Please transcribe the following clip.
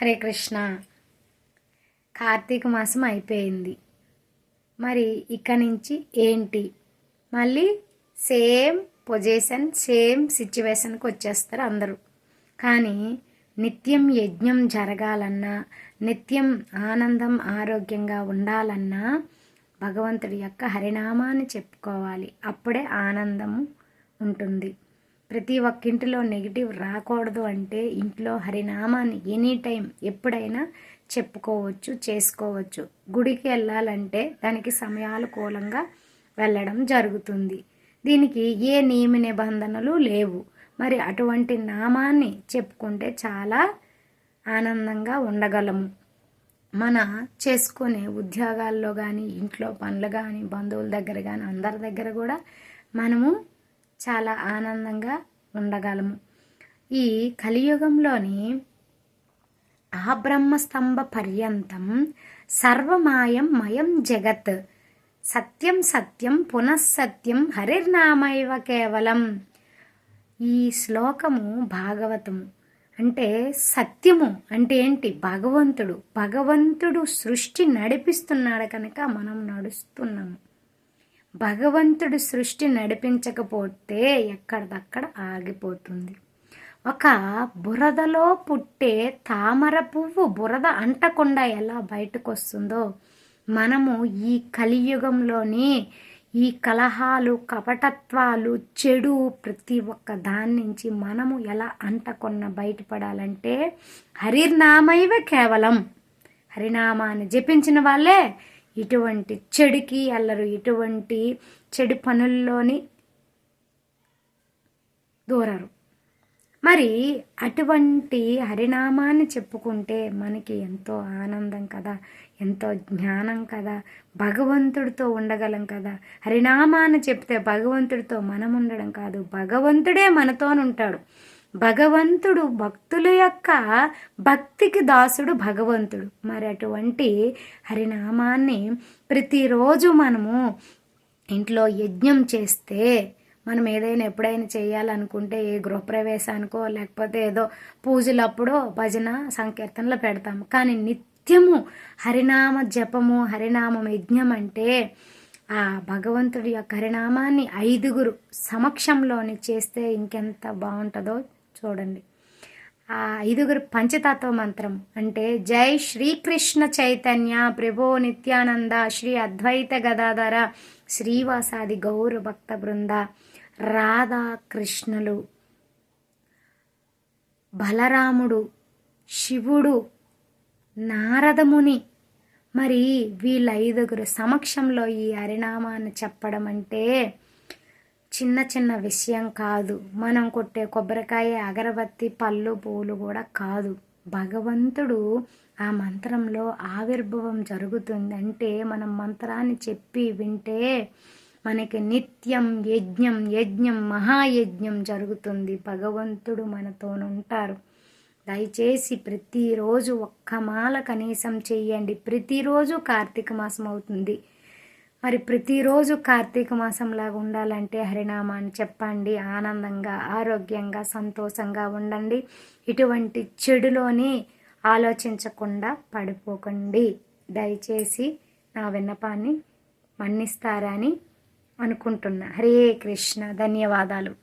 హరే కృష్ణ. కార్తీక మాసం అయిపోయింది. మరి ఇక నుంచి ఏంటి? మళ్ళీ సేమ్ పొజిషన్ సేమ్ సిచ్యువేషన్కి వచ్చేస్తారు అందరూ. కానీ నిత్యం యజ్ఞం జరగాలన్నా నిత్యం ఆనందం ఆరోగ్యంగా ఉండాలన్నా భగవంతుడి యొక్క హరినామాన్ని చెప్పుకోవాలి. అప్పుడే ఆనందం ఉంటుంది. ప్రతి ఒక్క ఇంటిలో నెగిటివ్ రాకూడదు అంటే ఇంట్లో హరినామాన్ని ఎనీ టైం ఎప్పుడైనా చెప్పుకోవచ్చు చేసుకోవచ్చు. గుడికి వెళ్ళాలంటే దానికి సమయానుకూలంగా వెళ్ళడం జరుగుతుంది. దీనికి ఏ నియమ నిబంధనలు లేవు. మరి అటువంటి నామాన్ని చెప్పుకుంటే చాలా ఆనందంగా ఉండగలము. మన చేసుకునే ఉద్యోగాల్లో కానీ ఇంట్లో పనులు కానీ బంధువుల దగ్గర కానీ అందరి దగ్గర కూడా మనము చాలా ఆనందంగా ఉండగలము. ఈ కలియుగంలోని ఆ బ్రహ్మస్తంభ పర్యంతం సర్వమాయం మయం జగత్. సత్యం సత్యం పునఃసత్యం హరిర్నామైవ కేవలం. ఈ శ్లోకము భాగవతము. అంటే సత్యము అంటే ఏంటి? భగవంతుడు. భగవంతుడు సృష్టి నడిపిస్తున్నాడు కనుక మనం నడుస్తున్నాము. భగవంతుడు సృష్టి నడిపించకపోతే ఎక్కడిదక్కడ ఆగిపోతుంది. ఒక బురదలో పుట్టే తామర పువ్వు బురద అంటకుండా ఎలా బయటకు వస్తుందో మనము ఈ కలియుగంలోని ఈ కలహాలు కపటత్వాలు చెడు ప్రతి ఒక్క దాని నుంచి మనము ఎలా అంటకొన్న బయటపడాలంటే హరినామైవ కేవలం. హరినామాన్ని జపించిన వాళ్ళే ఇటువంటి చెడుకి అల్లరు ఇటువంటి చెడు పనుల్లోని దూరరు. మరి అటువంటి హరినామాన్ని చెప్పుకుంటే మనకి ఎంతో ఆనందం కదా ఎంతో జ్ఞానం కదా భగవంతుడితో ఉండగలం కదా. హరినామాన్ని చెప్తే భగవంతుడితో మనం ఉండడం కాదు భగవంతుడే మనతోనుంటాడు. భగవంతుడు భక్తుల యొక్క భక్తికి దాసుడు భగవంతుడు. మరి అటువంటి హరినామాన్ని ప్రతిరోజు మనము ఇంట్లో యజ్ఞం చేస్తే మనం ఏదైనా ఎప్పుడైనా చేయాలనుకుంటే ఏ గృహప్రవేశానికో లేకపోతే ఏదో పూజలప్పుడు భజన సంకీర్తనలు పెడతాము. కానీ నిత్యము హరినామ జపము హరినామం యజ్ఞం అంటే ఆ భగవంతుడి యొక్క హరినామాన్ని ఐదుగురు సమక్షంలోని చేస్తే ఇంకెంత బాగుంటుందో చూడండి. ఆ ఐదుగురు పంచతత్వ మంత్రం అంటే జై శ్రీకృష్ణ చైతన్య ప్రభో నిత్యానంద శ్రీ అద్వైత గదాధర శ్రీవాసాది గౌర భక్త బృంద రాధా కృష్ణులు బలరాముడు శివుడు నారదముని మరి వీళ్ళ ఐదుగురు సమక్షంలో ఈ హరినామాన్ని చెప్పడం అంటే చిన్న చిన్న విషయం కాదు. మనం కొట్టే కొబ్బరికాయ అగరబత్తి పళ్ళు పూలు కూడా కాదు. భగవంతుడు ఆ మంత్రంలో ఆవిర్భవం జరుగుతుంది అంటే మనం మంత్రాన్ని చెప్పి వింటే మనకి నిత్యం యజ్ఞం యజ్ఞం మహాయజ్ఞం జరుగుతుంది. భగవంతుడు మనతోనుంటారు. దయచేసి ప్రతిరోజు ఒక్క మాల కనీసం చెయ్యండి. ప్రతిరోజు కార్తీక మాసం అవుతుంది. మరి ప్రతిరోజు కార్తీక మాసంలాగా ఉండాలంటే హరినామాన్ని చెప్పండి. ఆనందంగా ఆరోగ్యంగా సంతోషంగా ఉండండి. ఇటువంటి చెడులోని ఆలోచించకుండా పడిపోకండి. దయచేసి నా విన్నపాన్ని మన్నిస్తారని అనుకుంటున్నా. హరే కృష్ణ. ధన్యవాదాలు.